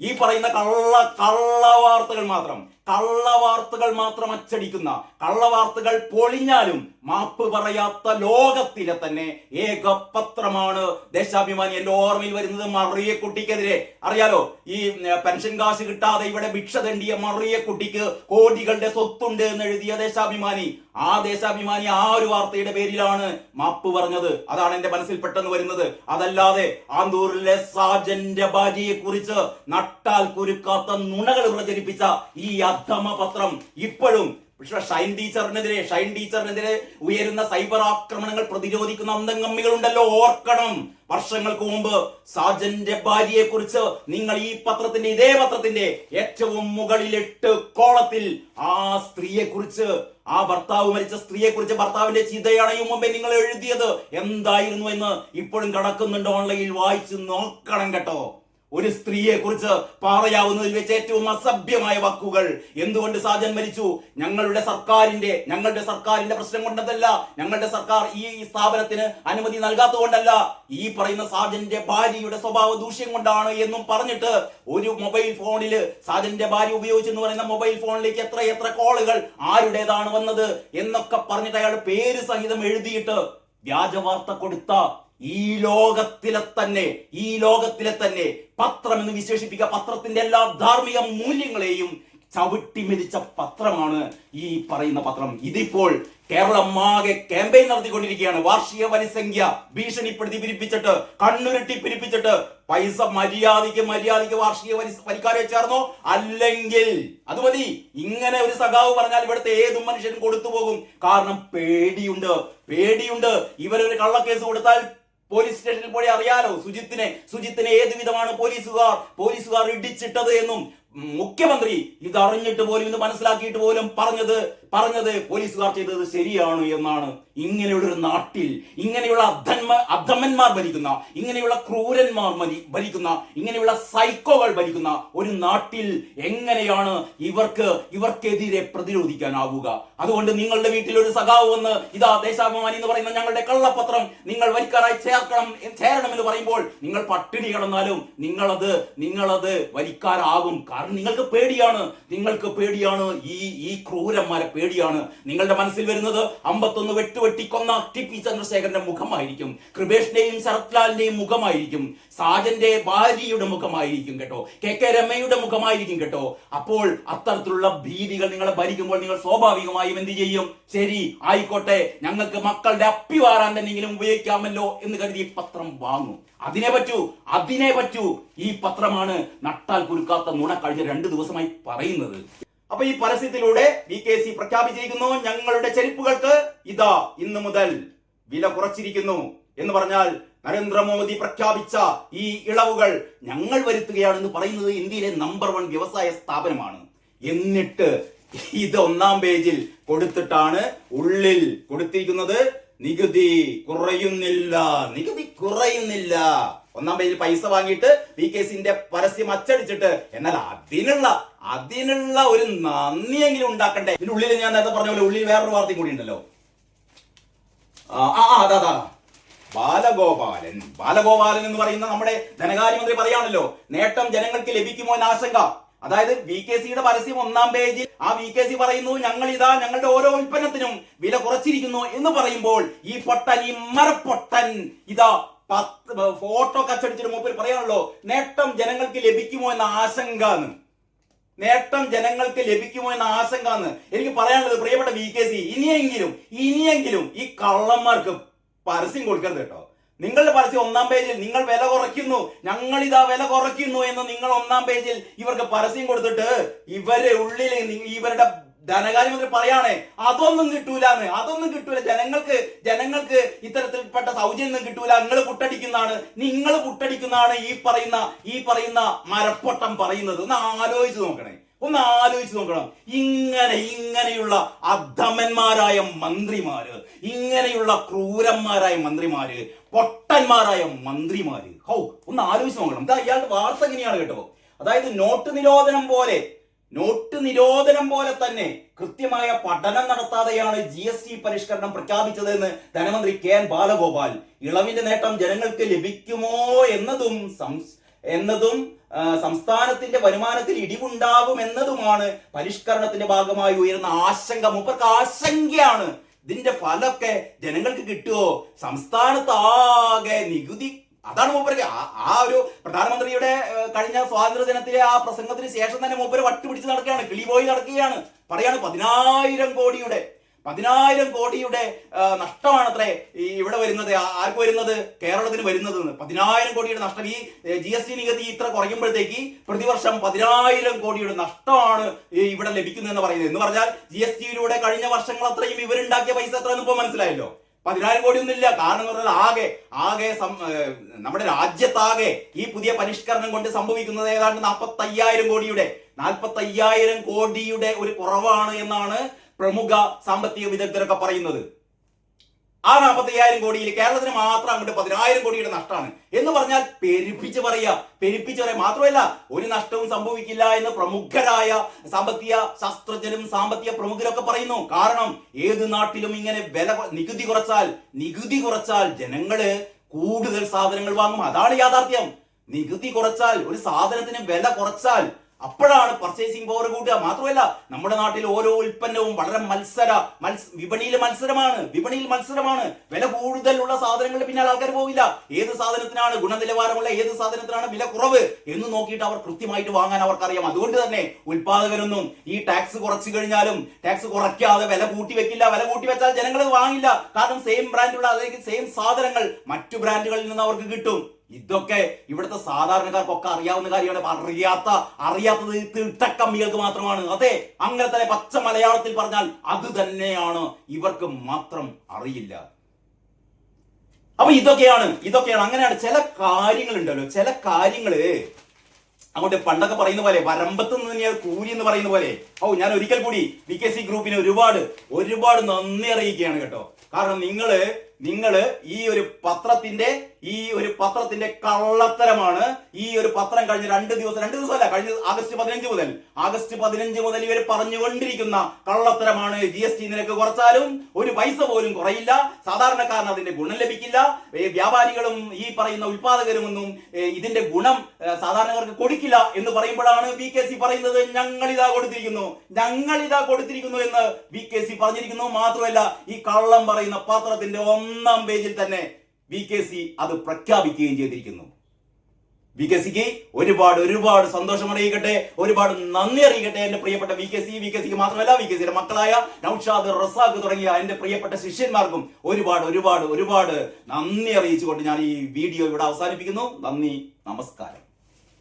ഈ പറയുന്ന കള്ള കള്ള വാർത്തകൾ മാത്രം. കള്ള വാർത്തകൾ മാത്രം അച്ചടിക്കുന്ന കള്ള വാർത്തകൾ പൊളിഞ്ഞാലും മാപ്പ് പറയാത്ത ലോകത്തിലെ തന്നെ ഏക പത്രമാണ് ദേശാഭിമാനി. എന്റെ ഓർമ്മയിൽ വരുന്നത് മറിയക്കുട്ടിക്കെതിരെ. അറിയാലോ ഈ പെൻഷൻ കാശ് കിട്ടാതെ ഇവിടെ ഭിക്ഷ തണ്ടിയ മറിയക്കുട്ടിക്ക് കോടികളുടെ സ്വത്തുണ്ട് എന്ന് എഴുതിയ ദേശാഭിമാനി. ആ ദേശാഭിമാനി ആ ഒരു വാർത്തയുടെ പേരിലാണ് മാപ്പ് പറഞ്ഞത്. അതാണ് എന്റെ മനസ്സിൽ പെട്ടെന്ന് വരുന്നത്. അതല്ലാതെ ആന്തൂരിലെ സാജന്റെ ഭാര്യയെ കുറിച്ച് നട്ടാൽ കുരുക്കാത്ത നുണകൾ പ്രചരിപ്പിച്ച ഈ അധമ പത്രം ഇപ്പോഴും പക്ഷെ ഷൈൻ ടീച്ചറിനെതിരെ ഷൈൻ ടീച്ചറിനെതിരെ ഉയരുന്ന സൈബർ ആക്രമണങ്ങൾ പ്രതിരോധിക്കുന്ന അന്തംഗമ്മികളുണ്ടല്ലോ ഓർക്കണം. വർഷങ്ങൾക്ക് മുമ്പ് സാജന്റെ ഭാര്യയെ കുറിച്ച് നിങ്ങൾ ഈ പത്രത്തിന്റെ ഇതേ പത്രത്തിന്റെ ഏറ്റവും മുകളിലിട്ട് കോളത്തിൽ ആ സ്ത്രീയെ കുറിച്ച് ആ ഭർത്താവ് മരിച്ച സ്ത്രീയെ കുറിച്ച് ഭർത്താവിന്റെ ചിതയണയും മുമ്പേ നിങ്ങൾ എഴുതിയത് എന്തായിരുന്നു എന്ന് ഇപ്പോഴും കിടക്കുന്നുണ്ട് ഓൺലൈനിൽ വായിച്ച് നോക്കണം കേട്ടോ. ഒരു സ്ത്രീയെ കുറിച്ച് പറയാവുന്നതിൽ വെച്ച് ഏറ്റവും അസഭ്യമായ വാക്കുകൾ. എന്തുകൊണ്ട് സാജൻ മരിച്ചു? ഞങ്ങളുടെ സർക്കാരിന്റെ ഞങ്ങളുടെ സർക്കാരിന്റെ പ്രശ്നം കൊണ്ടതല്ല. ഞങ്ങളുടെ സർക്കാർ ഈ സ്ഥാപനത്തിന് അനുമതി നൽകാത്തതുകൊണ്ടല്ല. ഈ പറയുന്ന സാജന്റെ ഭാര്യയുടെ സ്വഭാവ ദൂഷ്യം കൊണ്ടാണ് എന്നും പറഞ്ഞിട്ട് ഒരു മൊബൈൽ ഫോണിൽ സാജന്റെ ഭാര്യ ഉപയോഗിച്ചെന്ന് പറയുന്ന മൊബൈൽ ഫോണിലേക്ക് എത്ര എത്ര കോളുകൾ ആരുടേതാണ് വന്നത് എന്നൊക്കെ പറഞ്ഞിട്ട് അയാൾ പേര് സഹിതം എഴുതിയിട്ട് വ്യാജ വാർത്ത കൊടുത്ത ഈ ലോകത്തിലെ തന്നെ ഈ ലോകത്തിലെ തന്നെ പത്രം എന്ന് വിശേഷിപ്പിക്കുക പത്രത്തിന്റെ എല്ലാ ധാർമ്മിക മൂല്യങ്ങളെയും ചവിട്ടി മെതിച്ച പത്രമാണ് ഈ പറയുന്ന പത്രം. ഇതിപ്പോൾ കേരളമാകെ ക്യാമ്പയിൻ നടത്തിക്കൊണ്ടിരിക്കുകയാണ്. വാർഷിക വനസംഖ്യ ഭീഷണിപ്പെടുത്തി പിരിപ്പിച്ചിട്ട് കണ്ണുരുട്ടി പിരിപ്പിച്ചിട്ട് പൈസ മര്യാദയ്ക്ക് മര്യാദയ്ക്ക് വാർഷിക വരി വരിക്കാരെ ചേർന്നോ? അല്ലെങ്കിൽ അത് മതി. ഇങ്ങനെ ഒരു സഖാവ് പറഞ്ഞാൽ ഇവിടുത്തെ ഏത് മനുഷ്യനും കൊടുത്തു പോകും. കാരണം പേടിയുണ്ട് പേടിയുണ്ട്. ഇവരൊരു കള്ളക്കേസ് കൊടുത്താൽ പോലീസ് സ്റ്റേഷനിൽ പോയി അറിയാലോ സുജിത്തിനെ സുജിത്തിനെ ഏത് വിധമാണ് പോലീസുകാർ പോലീസുകാർ ഇടിച്ചിട്ടത് എന്നും മുഖ്യമന്ത്രി ഇതറിഞ്ഞിട്ട് പോലും ഇത് മനസ്സിലാക്കിയിട്ട് പോലും പറഞ്ഞത് പറഞ്ഞത് പോലീസുകാർ ചെയ്തത് ശരിയാണ് എന്നാണ് ഇങ്ങനെയുള്ള ഒരു നാട്ടിൽ ഇങ്ങനെയുള്ള അധന്മ അധമന്മാർ ഭരിക്കുന്ന ഇങ്ങനെയുള്ള ക്രൂരന്മാർ ഭരിക്കുന്ന ഇങ്ങനെയുള്ള സൈക്കോകൾ ഭരിക്കുന്ന ഒരു നാട്ടിൽ എങ്ങനെയാണ് ഇവർക്ക് ഇവർക്കെതിരെ പ്രതിരോധിക്കാനാവുക? അതുകൊണ്ട് നിങ്ങളുടെ വീട്ടിൽ ഒരു സഖാവ് വന്ന് ഇതാ ദേശാഭിമാനി എന്ന് പറയുന്ന ഞങ്ങളുടെ കള്ളപ്പത്രം നിങ്ങൾ വലിക്കാറായി ചേർക്കണം ചേരണം എന്ന് പറയുമ്പോൾ നിങ്ങൾ പട്ടിണി കിടന്നാലും നിങ്ങളത് നിങ്ങളത് വരിക്കാരാകും. കാരണം നിങ്ങൾക്ക് പേടിയാണ് നിങ്ങൾക്ക് പേടിയാണ് ഈ ഈ ക്രൂരന്മാരെ പേടിയാണ്. നിങ്ങളുടെ മനസ്സിൽ വരുന്നത് അമ്പത്തൊന്ന് വെട്ടുവെട്ടിക്കൊന്ന ടി പി ചന്ദ്രശേഖരന്റെ മുഖമായിരിക്കും. കൃപേഷിന്റെയും ശരത്ലാലിന്റെയും മുഖമായിരിക്കും. സാജന്റെ ഭാര്യയുടെ മുഖമായിരിക്കും കേട്ടോ. കെ കെ രമയുടെ മുഖമായിരിക്കും കേട്ടോ. അപ്പോൾ അത്തരത്തിലുള്ള ഭീതികൾ നിങ്ങളെ ഭരിക്കുമ്പോൾ നിങ്ങൾ സ്വാഭാവികമായും എന്ത് ചെയ്യും? ശരി ആയിക്കോട്ടെ. ഞങ്ങൾക്ക് മക്കളുടെ അപ്പി വാറാൻ തന്നെങ്കിലും ഉപയോഗിക്കാമല്ലോ എന്ന് കരുതി പത്രം വാങ്ങും. അതിനെ പറ്റൂ അതിനെ പറ്റൂ. ഈ പത്രമാണ് നട്ടാൽ കുരുക്കാത്ത നുണ കഴിഞ്ഞ രണ്ട് ദിവസമായി പറയുന്നത്. അപ്പൊ ഈ പരസ്യത്തിലൂടെ വി കെ സി പ്രഖ്യാപിച്ചിരിക്കുന്നു. ഞങ്ങളുടെ ചെരുപ്പുകൾക്ക് ഇതാ ഇന്ന് മുതൽ വില കുറച്ചിരിക്കുന്നു എന്ന് പറഞ്ഞാൽ നരേന്ദ്രമോദി പ്രഖ്യാപിച്ച ഈ ഇളവുകൾ ഞങ്ങൾ വരുത്തുകയാണെന്ന് പറയുന്നത് ഇന്ത്യയിലെ നമ്പർ വൺ വ്യവസായ സ്ഥാപനമാണ്. എന്നിട്ട് ഇത് ഒന്നാം പേജിൽ കൊടുത്തിട്ടാണ് ഉള്ളിൽ കൊടുത്തിരിക്കുന്നത്. നികുതി കുറയുന്നില്ല. നികുതി കുറയുന്നില്ല. ഒന്നാം പേജിൽ പൈസ വാങ്ങിയിട്ട് വി കെ സിന്റെ പരസ്യം അച്ചടിച്ചിട്ട് എന്നാൽ അതിനുള്ള അതിനുള്ള ഒരു നന്ദിയെങ്കിലും ഉണ്ടാക്കണ്ടേ? ഇതിന്റെ ഉള്ളിൽ ഞാൻ നേരത്തെ പറഞ്ഞ പോലെ ഉള്ളിൽ വേറൊരു വാർത്തയും കൂടി ഉണ്ടല്ലോ. ആ ആ, അതാ അതാ. ബാലഗോപാലൻ. ബാലഗോപാലൻ എന്ന് പറയുന്ന നമ്മുടെ ധനകാര്യമന്ത്രി പറയാണല്ലോ നേട്ടം ജനങ്ങൾക്ക് ലഭിക്കുമോ എന്ന ആശങ്ക. അതായത് വി കെ സിയുടെ പരസ്യം ഒന്നാം പേജിൽ ആ വി കെ സി പറയുന്നു ഞങ്ങൾ ഇതാ ഞങ്ങളുടെ ഓരോ ഉൽപ്പന്നത്തിനും വില കുറച്ചിരിക്കുന്നു എന്ന് പറയുമ്പോൾ ഈ പൊട്ടൻ ഈ മരപ്പൊട്ടൻ ഇതാ പത്ത് ഫോട്ടോ കച്ചടിച്ചിട്ട് മൂപ്പർ പറയാണല്ലോ നേട്ടം ജനങ്ങൾക്ക് ലഭിക്കുമോ എന്ന ആശങ്ക എന്ന് നേട്ടം ജനങ്ങൾക്ക് ലഭിക്കുമോ എന്ന ആശങ്ക എന്ന് എനിക്ക് പറയാനുള്ളത് പ്രിയപ്പെട്ട വി കെ സി ഇനിയെങ്കിലും ഇനിയെങ്കിലും ഈ കള്ളന്മാർക്ക് പരസ്യം കൊടുക്കരുത് കേട്ടോ. നിങ്ങളുടെ പരസ്യം ഒന്നാം പേജിൽ നിങ്ങൾ വില കുറയ്ക്കുന്നു ഞങ്ങൾ ഇതാ വില കുറയ്ക്കുന്നു എന്ന് നിങ്ങൾ ഒന്നാം പേജിൽ ഇവർക്ക് പരസ്യം കൊടുത്തിട്ട് ഇവരെ ഉള്ളിൽ ഇവരുടെ ധനകാര്യമന്ത്രി പറയാണ് അതൊന്നും കിട്ടൂലെന്ന്. അതൊന്നും കിട്ടൂല. ജനങ്ങൾക്ക് ജനങ്ങൾക്ക് ഇത്തരത്തിൽപ്പെട്ട സൗജന്യം കിട്ടൂല. നിങ്ങൾ പുട്ടടിക്കുന്നതാണ് നിങ്ങൾ പുട്ടടിക്കുന്നതാണ് ഈ പറയുന്ന ഈ പറയുന്ന മരപ്പൊട്ടം പറയുന്നത്. ഒന്ന് ആലോചിച്ച് നോക്കണേ. ഒന്ന് ആലോചിച്ച് നോക്കണം. ഇങ്ങനെ ഇങ്ങനെയുള്ള അധമന്മാരായ മന്ത്രിമാര് ഇങ്ങനെയുള്ള ക്രൂരന്മാരായ മന്ത്രിമാര് പൊട്ടന്മാരായ മന്ത്രിമാര്. ഹൗ ഒന്ന് ആലോചിച്ച് നോക്കണം. ഇത് ഇയാളുടെ വാർത്ത എങ്ങനെയാണ് കേട്ടോ. അതായത് നോട്ട് നിരോധനം പോലെ നോട്ട് നിരോധനം പോലെ തന്നെ കൃത്യമായ പഠനം നടത്താതെയാണ് ജി എസ് ടി പരിഷ്കരണം പ്രഖ്യാപിച്ചതെന്ന് ധനമന്ത്രി കെ എൻ ബാലഗോപാൽ. ഇളവിന്റെ നേട്ടം ജനങ്ങൾക്ക് ലഭിക്കുമോ എന്നതും എന്നതും സംസ്ഥാനത്തിന്റെ വരുമാനത്തിൽ ഇടിവുണ്ടാകും എന്നതുമാണ് പരിഷ്കരണത്തിന്റെ ഭാഗമായി ഉയരുന്ന ആശങ്ക. മൂപ്പർക്ക് ആശങ്കയാണ്. ഇതിന്റെ ഫലമൊക്കെ ജനങ്ങൾക്ക് കിട്ടുമോ സംസ്ഥാനത്ത് ആകെ നികുതി അതാണ് മൂപ്പർക്ക് ആ- ഒരു പ്രധാനമന്ത്രിയുടെ കഴിഞ്ഞ സ്വാതന്ത്ര്യ ദിനത്തിലെ ആ പ്രസംഗത്തിന് ശേഷം തന്നെ മൂപ്പര് വട്ടുപിടിച്ച് നടക്കുകയാണ് കിളി പോയി നടക്കുകയാണ്. പറയാണ് പതിനായിരം കോടിയുടെ പതിനായിരം കോടിയുടെ നഷ്ടമാണ് നഷ്ടമാണത്രേ ഈ ഇവിടെ വരുന്നത്. ആർക്ക് വരുന്നത്? കേരളത്തിന് വരുന്നത് എന്ന്. പതിനായിരം കോടിയുടെ നഷ്ടം. ഈ ജി എസ് ടി നികുതി ഇത്ര കുറയുമ്പോഴത്തേക്ക് പ്രതിവർഷം പതിനായിരം കോടിയുടെ നഷ്ടമാണ് ഇവിടെ ലഭിക്കുന്നത് എന്ന് പറയുന്നത്. എന്ന് പറഞ്ഞാൽ ജി എസ് ടിയിലൂടെ കഴിഞ്ഞ വർഷങ്ങൾ അത്രയും ഇവരുണ്ടാക്കിയ പൈസ എത്രയെന്ന് ഇപ്പോൾ മനസ്സിലായല്ലോ? പതിനായിരം കോടി ഒന്നുമില്ല കാരണം എന്ന് പറഞ്ഞാൽ ആകെ ആകെ നമ്മുടെ രാജ്യത്താകെ ഈ പുതിയ പരിഷ്കരണം കൊണ്ട് സംഭവിക്കുന്നത് ഏതാണ്ട് നാൽപ്പത്തി അയ്യായിരം കോടിയുടെ നാൽപ്പത്തി അയ്യായിരം കോടിയുടെ ഒരു കുറവാണ് എന്നാണ് പ്രമുഖ സാമ്പത്തിക വിദഗ്ധരൊക്കെ പറയുന്നത്. ആ നാൽപ്പത്തി അയ്യായിരം കോടിയിൽ കേരളത്തിന് മാത്രം അങ്ങോട്ട് പതിനായിരം കോടിയുടെ നഷ്ടമാണ്. എന്ന് പറഞ്ഞാൽ പെരുപ്പിച്ച് പറയുക പെരുപ്പിച്ച് പറയാം. മാത്രമല്ല ഒരു നഷ്ടവും സംഭവിക്കില്ല എന്ന് പ്രമുഖരായ സാമ്പത്തിക ശാസ്ത്രജ്ഞരും സാമ്പത്തിക പ്രമുഖരൊക്കെ പറയുന്നു. കാരണം ഏത് നാട്ടിലും ഇങ്ങനെ വില നികുതി കുറച്ചാൽ നികുതി കുറച്ചാൽ ജനങ്ങൾ കൂടുതൽ സാധനങ്ങൾ വാങ്ങും. അതാണ് യാഥാർത്ഥ്യം. നികുതി കുറച്ചാൽ ഒരു സാധനത്തിന് വില കുറച്ചാൽ അപ്പോഴാണ് പർച്ചേസിംഗ് പവർ കൂട്ടുക. മാത്രമല്ല നമ്മുടെ നാട്ടിൽ ഓരോ ഉൽപ്പന്നവും വളരെ മത്സര മത്സ വിപണിയിൽ മത്സരമാണ്. വിപണിയിൽ മത്സരമാണ്. വില കൂടുതലുള്ള സാധനങ്ങളുടെ പിന്നാലെ ആൾക്കാർ പോകില്ല ഏത് സാധനത്തിനാണ് ഗുണനിലവാരമുള്ള ഏത് സാധനത്തിനാണ് വില കുറവ് എന്ന് നോക്കിയിട്ട് അവർ കൃത്യമായിട്ട് വാങ്ങാൻ അവർക്കറിയാം. അതുകൊണ്ട് തന്നെ ഉൽപാദകരൊന്നും ഈ ടാക്സ് കുറച്ചു കഴിഞ്ഞാലും ടാക്സ് കുറയ്ക്കാതെ വില കൂട്ടി വെക്കില്ല. വില കൂട്ടി വെച്ചാൽ ജനങ്ങൾ വാങ്ങില്ല. കാരണം സെയിം ബ്രാൻഡുള്ള അല്ലെങ്കിൽ സെയിം സാധനങ്ങൾ മറ്റു ബ്രാൻഡുകളിൽ നിന്ന് അവർക്ക് കിട്ടും. ഇതൊക്കെ ഇവിടുത്തെ സാധാരണക്കാർക്കൊക്കെ അറിയാവുന്ന കാര്യമാണ്. അറിയാത്ത അറിയാത്തത് തിട്ടക്കമ്മികൾക്ക് മാത്രമാണ്. അതെ അങ്ങനെ തന്നെ പച്ച മലയാളത്തിൽ പറഞ്ഞാൽ അത് തന്നെയാണ്. ഇവർക്ക് മാത്രം അറിയില്ല. അപ്പൊ ഇതൊക്കെയാണ് ഇതൊക്കെയാണ്. അങ്ങനെയാണ് ചില കാര്യങ്ങൾ ഉണ്ടല്ലോ ചില കാര്യങ്ങൾ അങ്ങോട്ട് പണ്ടൊക്കെ പറയുന്ന പോലെ വരമ്പത്ത് നിന്ന് തന്നെയാണ് കൂലി എന്ന് പറയുന്ന പോലെ. ഓ ഞാൻ ഒരിക്കൽ കൂടി വി കെ സി ഗ്രൂപ്പിന് ഒരുപാട് ഒരുപാട് നന്ദി അറിയിക്കുകയാണ് കേട്ടോ. കാരണം നിങ്ങൾ നിങ്ങൾ ഈ ഒരു പത്രത്തിന്റെ ഈ ഒരു പത്രത്തിന്റെ കള്ളത്തരമാണ്. ഈ ഒരു പത്രം കഴിഞ്ഞ രണ്ട് ദിവസം രണ്ട് ദിവസമല്ല കഴിഞ്ഞ ആഗസ്റ്റ് പതിനഞ്ച് മുതൽ. ആഗസ്റ്റ് പതിനഞ്ച് മുതൽ ഇവർ പറഞ്ഞുകൊണ്ടിരിക്കുന്ന കള്ളത്തരമാണ് ജി എസ് ടി നിരക്ക് കുറച്ചാലും ഒരു പൈസ പോലും കുറയില്ല. സാധാരണക്കാരന് അതിന്റെ ഗുണം ലഭിക്കില്ല. വ്യാപാരികളും ഈ പറയുന്ന ഉൽപാദകരുമൊന്നും ഒന്നും ഇതിന്റെ ഗുണം സാധാരണക്കാർക്ക് കൊടുക്കില്ല എന്ന് പറയുമ്പോഴാണ് വി കെ സി പറയുന്നത്. ഞങ്ങൾ ഇതാ കൊടുത്തിരിക്കുന്നു. ഞങ്ങൾ ഇതാ കൊടുത്തിരിക്കുന്നു എന്ന് വി കെ സി പറഞ്ഞിരിക്കുന്നു. മാത്രമല്ല ഈ കള്ളം പറയുന്ന പത്രത്തിന്റെ ഒന്നാം പേജിൽ തന്നെ വി കെ സി അത് പ്രഖ്യാപിക്കുകയും ചെയ്തിരിക്കുന്നു. വി കെ സിക്ക് ഒരുപാട് ഒരുപാട് സന്തോഷം അറിയിക്കട്ടെ ഒരുപാട് നന്ദി അറിയിക്കട്ടെ എന്റെ പ്രിയപ്പെട്ട V K C V K സിക്ക് മാത്രമല്ല വി കെ സിയുടെ മക്കളായ നൌഷാദ് റസാഖ് തുടങ്ങിയ എന്റെ പ്രിയപ്പെട്ട ശിഷ്യന്മാർക്കും ഒരുപാട് ഒരുപാട് ഒരുപാട് നന്ദി അറിയിച്ചുകൊണ്ട് ഞാൻ ഈ വീഡിയോ ഇവിടെ അവസാനിപ്പിക്കുന്നു. നന്ദി നമസ്കാരം.